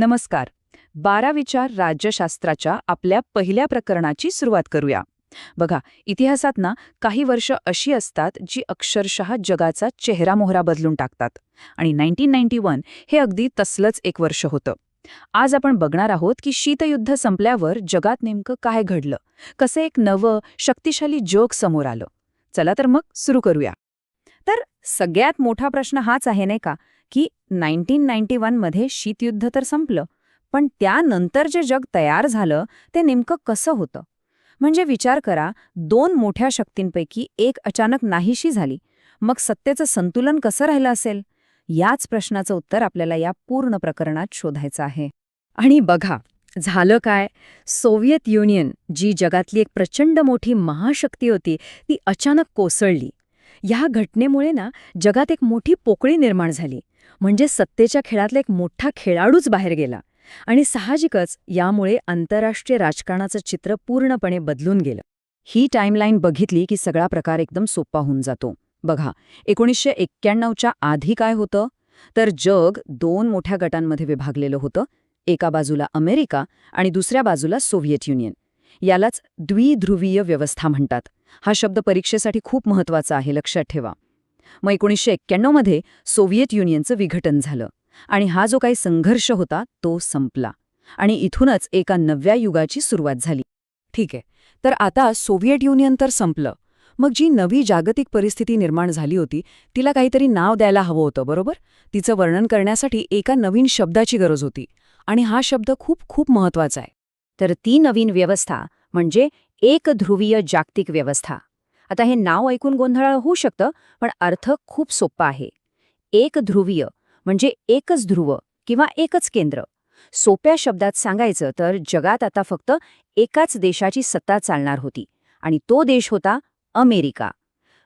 नमस्कार. बारा विचार राज्यशास्त्राच्या आपल्या पहिल्या प्रकरणाची सुरुवात करूया. बघा इतिहासात ना काही वर्ष अशी असतात जी अक्षरशः जगाचा चेहरा मोहरा बदलून टाकतात. आणि नाईन्टीन नाईन्टी वन हे अगदी तसलंच एक वर्ष होतं. आज आपण बघणार आहोत की शीतयुद्ध संपल्यावर जगात नेमकं काय घडलं? कसं एक नवं शक्तिशाली जग समोर आलं? चला तर मग सुरू करूया. तर सगळ्यात मोठा प्रश्न हाच आहे नाही का? की नाईन्टीन नाईन्टी वनमध्ये शीतयुद्ध तर संपलं पण त्यानंतर जे जग तयार झालं ते नेमकं कसं होतं? म्हणजे विचार करा दोन मोठ्या शक्तींपैकी एक अचानक नाहीशी झाली. मग सत्तेचं संतुलन कसं राहिलं असेल? याच प्रश्नाचं उत्तर आपल्याला या पूर्ण प्रकरणात शोधायचं आहे. आणि बघा झालं काय? सोव्हिएत युनियन जी जगातली एक प्रचंड मोठी महाशक्ती होती ती अचानक कोसळली. या घटनेमुळे ना जगात एक मोठी पोकळी निर्माण झाली. म्हणजे सत्तेच्या खेळातला एक मोठा खेळाडूच बाहेर गेला. आणि साहजिकच यामुळे आंतरराष्ट्रीय राजकारणाचं चित्र पूर्णपणे बदलून गेलं. ही टाईमलाईन बघितली की सगळा प्रकार एकदम सोपा होऊन जातो. बघा एकोणीसशे एक्क्याण्णवच्या आधी काय होतं? तर जग दोन मोठ्या गटांमध्ये विभागलेलं होतं. एका बाजूला अमेरिका आणि दुसऱ्या बाजूला सोव्हिएत युनियन. यालाच द्विध्रुवीय व्यवस्था म्हणतात. हा शब्द परीक्षेसाठी खूप महत्त्वाचा आहे लक्षात ठेवा. मग एकोणीसशे एक्क्याण्णवमध्ये सोव्हिएत युनियनचं विघटन झालं. आणि हा जो काही संघर्ष होता तो संपला. आणि इथूनच एका नव्या युगाची सुरुवात झाली. ठीक आहे. तर आता सोव्हिएट युनियन तर संपलं. मग जी नवी जागतिक परिस्थिती निर्माण झाली होती तिला काहीतरी नाव द्यायला हवं होतं बरोबर? तिचं वर्णन करण्यासाठी एका नवीन शब्दाची गरज होती. आणि हा शब्द खूप खूप महत्त्वाचा आहे. तर ती नवीन व्यवस्था म्हणजे एक ध्रुवीय जागतिक व्यवस्था. आता हे नाव ऐकून गोंधळ होऊ शकतं पण अर्थ खूप सोपा आहे. एक ध्रुवीय म्हणजे एकच ध्रुव किंवा एकच केंद्र. सोप्या शब्दात सांगायचं तर जगात आता फक्त एकाच देशाची सत्ता चालणार होती आणि तो देश होता अमेरिका.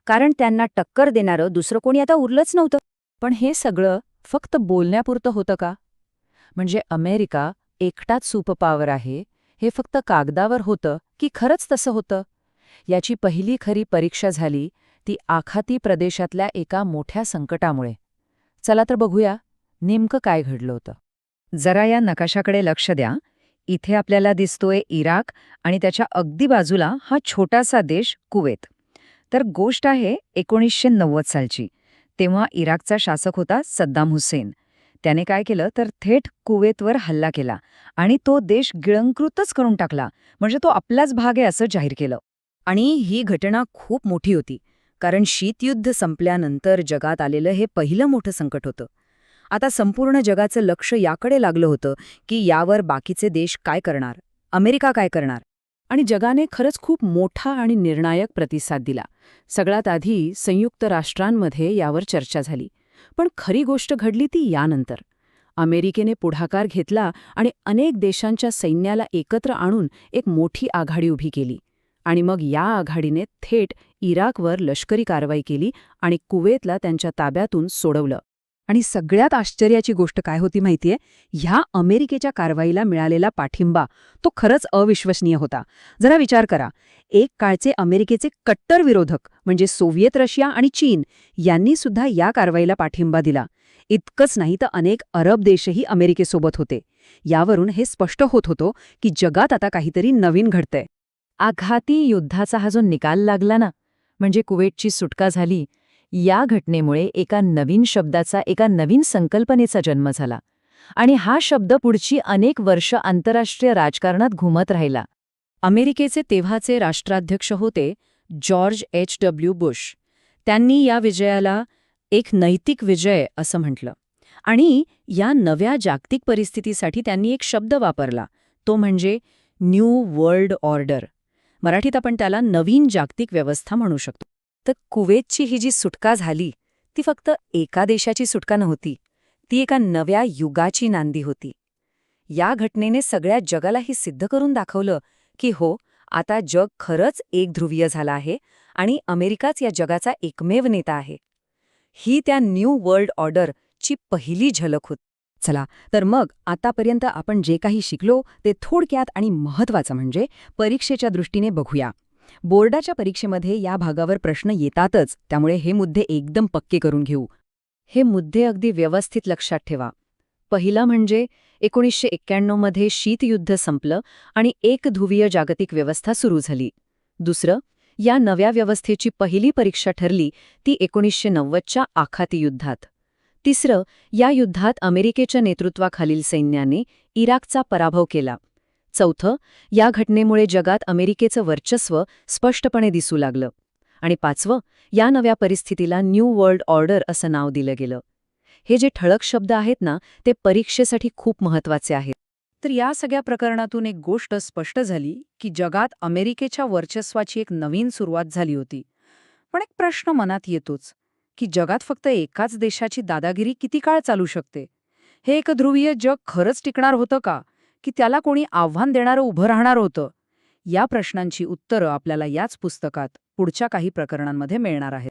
कारण त्यांना टक्कर देणारं दुसरं कोणी आता उरलंच नव्हतं. पण हे सगळं फक्त बोलण्यापुरतं होतं का? म्हणजे अमेरिका एकटाच सुपपावर आहे हे फक्त कागदावर होतं की खरंच तसं होतं? याची पहिली खरी परीक्षा झाली ती आखाती प्रदेशातल्या एका मोठ्या संकटामुळे. चला तर बघूया नेमकं काय घडलं होतं. जरा या नकाशाकडे लक्ष द्या. इथे आपल्याला दिसतोय इराक आणि त्याच्या अगदी बाजूला हा छोटासा देश कुवेत. तर गोष्ट आहे एकोणीसशे नव्वद सालची. तेव्हा इराकचा शासक होता सद्दाम हुसेन. त्याने काय केलं तर थेट कुवेतवर हल्ला केला आणि तो देश गिळंकृतच करून टाकला. म्हणजे तो आपलाच भाग आहे असं जाहीर केलं. आणि ही घटना खूप मोठी होती कारण शीतयुद्ध संपल्यानंतर जगात आलेलं हे पहिलं मोठं संकट होतं. आता संपूर्ण जगाचं लक्ष याकडे लागलं होतं की यावर बाकीचे देश काय करणार अमेरिका काय करणार. आणि जगाने खरंच खूप मोठा आणि निर्णायक प्रतिसाद दिला. सगळ्यात आधी संयुक्त राष्ट्रांमध्ये यावर चर्चा झाली पण खरी गोष्ट घडली ती यानंतर. अमेरिकेने पुढाकार घेतला आणि अनेक देशांच्या सैन्याला एकत्र आणून एक मोठी आघाडी उभी केली. आणि मग या आघाडीने थेट इराकवर लष्करी कारवाई केली आणि कुवेतला त्यांच्या ताब्यातून सोडवलं. आणि सगळ्यात आश्चर्याची गोष्ट काय होती माहितीये? ह्या अमेरिकेच्या कारवाईला मिळालेला पाठिंबा तो खरंच अविश्वसनीय होता. जरा विचार करा. एक काळचे अमेरिकेचे कट्टर विरोधक म्हणजे सोव्हिएत रशिया आणि चीन यांनी सुद्धा या कारवाईला पाठिंबा दिला. इतकंच नाही तर अनेक अरब देशही अमेरिकेसोबत होते. यावरून हे स्पष्ट होत होतं की जगात आता काहीतरी नवीन घडतंय. आघाती युद्धाचा हा जो निकाल लागला ना म्हणजे कुवेटची सुटका झाली या घटनेमुळे एका नवीन शब्दाचा एका नवीन संकल्पनेचा जन्म झाला. आणि हा शब्द पुढची अनेक वर्ष आंतरराष्ट्रीय राजकारणात घुमत राहिला. अमेरिकेचे तेव्हाचे राष्ट्राध्यक्ष होते जॉर्ज एच. डब्ल्यू. बुश. त्यांनी या विजयाला एक नैतिक विजय असं म्हटलं. आणि या नव्या जागतिक परिस्थितीसाठी त्यांनी एक शब्द वापरला तो म्हणजे न्यू वर्ल्ड ऑर्डर. मराठीत आपण त्याला नवीन जागतिक व्यवस्था म्हणू शकतो. तर कुवेतची ही जी सुटका झाली ती फक्त एका देशाची सुटका नव्हती ती एका नव्या युगाची नांदी होती. या घटनेने सगळ्या जगालाही सिद्ध करून दाखवलं की हो आता जग खरंच एकध्रुवीय झालं आहे आणि अमेरिकाच या जगाचा एकमेव नेता आहे. ही त्या न्यू वर्ल्ड ऑर्डरची पहिली झलक होती. चला तर मग आतापर्यंत आपण जे काही शिकलो ते थोडक्यात आणि महत्वाचं म्हणजे परीक्षेच्या दृष्टीने बघूया. बोर्डाच्या परीक्षेमध्ये या भागावर प्रश्न येतातच त्यामुळे हे मुद्दे एकदम पक्के करून घेऊ. हे मुद्दे अगदी व्यवस्थित लक्षात ठेवा. पहिला म्हणजे एकोणीसशे एक्क्याण्णवमध्ये शीतयुद्ध संपलं आणि एक ध्रुवीय जागतिक व्यवस्था सुरू झाली. दुसरं या नव्या व्यवस्थेची पहिली परीक्षा ठरली ती एकोणीसशे नव्वदच्या आखाती युद्धात. तिसरं या युद्धात अमेरिकेच्या नेतृत्वाखालील सैन्याने इराकचा पराभव केला. चौथं या घटनेमुळे जगात अमेरिकेचं वर्चस्व स्पष्टपणे दिसू लागलं. आणि पाचवं या नव्या परिस्थितीला न्यू वर्ल्ड ऑर्डर असं नाव दिलं गेलं. हे जे ठळक शब्द आहेत ना ते परीक्षेसाठी खूप महत्त्वाचे आहेत. तर या सगळ्या प्रकरणातून एक गोष्ट स्पष्ट झाली की जगात अमेरिकेच्या वर्चस्वाची एक नवीन सुरुवात झाली होती. पण एक प्रश्न मनात येतोच. की जगात फक्त एकाच देशाची दादागिरी किती काळ चालू शकते? हे एकध्रुवीय जग खरंच टिकणार होतं का? की त्याला कोणी आव्हान देणारं उभं राहणार होतं? या प्रश्नांची उत्तरं आपल्याला याच पुस्तकात पुढच्या काही प्रकरणांमध्ये मिळणार आहेत.